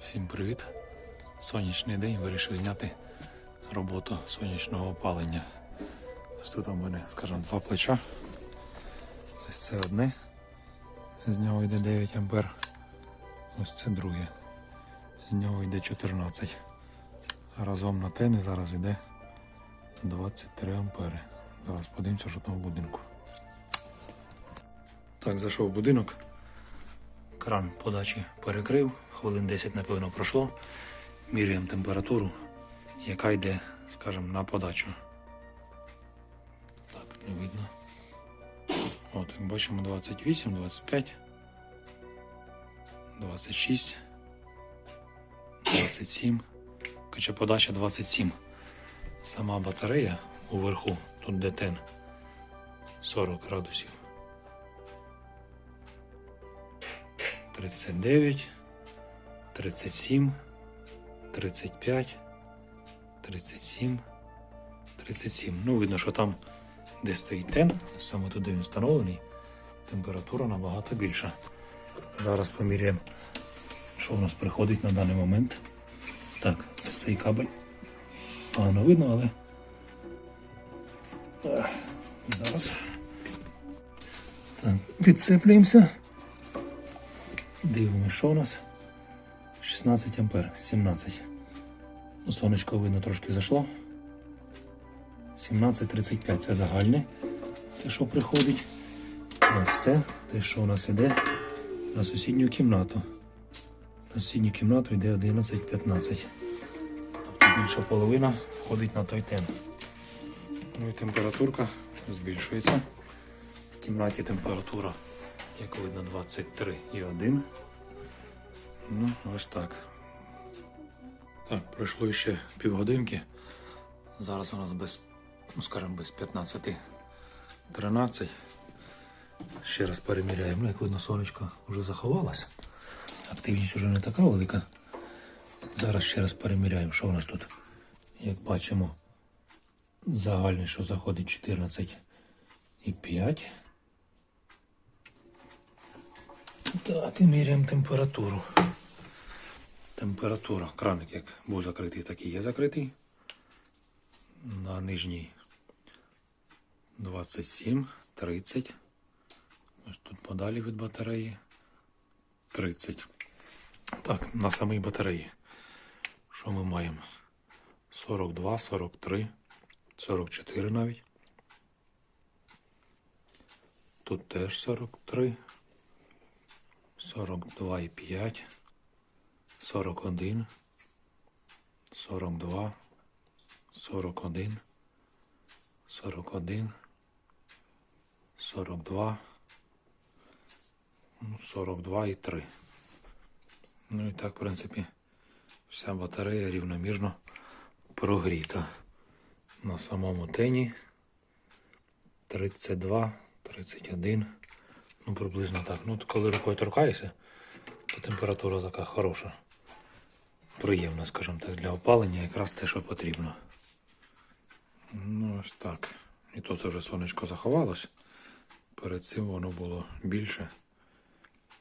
Всім привіт! Сонячний день вирішив зняти роботу сонячного опалення. Ось тут у мене, скажімо, два плеча. Ось це одне. З нього йде 9 ампер. Ось це друге. З нього йде 14. А разом на тени зараз йде 23 ампери. Зараз подивимося, що там будинку. Так, зайшов в будинок. Кран подачі перекрив, хвилин 10, напевно, пройшло. Міряємо температуру, яка йде, скажімо, на подачу. Так, не видно. От, як бачимо, 28, 25, 26, 27. Хоча подача 27. Сама батарея уверху, тут де тен, 40 градусів. 39, 37, 35, 37, 37. Ну, видно, що там, де стоїть тен, саме туди він встановлений, температура набагато більша. Зараз поміряємо, що в нас приходить на даний момент. Так, ось цей кабель. Погано видно, але зараз. Так, підцеплюємося. Дивимося, що у нас? 16 ампер, 17. Ну, сонечко видно трошки зайшло. 17.35 це загальне, те, що приходить. Ось це, те, що у нас йде на сусідню кімнату. На сусідню кімнату йде 11.15. Тобто більша половина входить на той тен. Ну і температурка збільшується. В кімнаті температура, як видно, 23,1. Ну, ось так. Так, пройшло ще півгодинки. Зараз у нас без, ну скажімо, без 15-13. Ще раз переміряємо. Ну, Як видно, сонечко вже заховалося. Активність вже не така велика. Зараз ще раз переміряємо, що у нас тут. Як бачимо, загальний, що заходить 14 і 5. Так, і міряємо температуру. Температура. Краник як був закритий, так і є закритий. На нижній 27, 30. Ось тут подалі від батареї 30. Так, на самій батареї. Що ми маємо? 42, 43, 44 навіть. Тут теж 43. 42,5, 41, 42, 41, 41, 42, ну, 42 і 3. Ну і так, в принципі, вся батарея рівномірно прогріта. На самому тені 32, 31. Ну, приблизно так. Ну, коли рукою торкаєшся, то температура така хороша. Приємна, скажімо так, для опалення якраз те, що потрібно. Ну, ось так. І це вже сонечко заховалось. Перед цим воно було більше.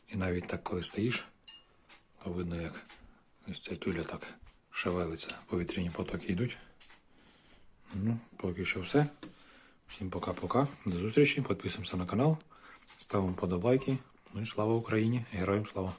І навіть так, коли стоїш, то видно, як ось ця тюля так шевелиться, повітряні потоки йдуть. Ну, поки що все. Всім пока-пока. До зустрічі. Підписуємося на канал. Ставимо подобайки. Ну і слава Україні! Героям слава!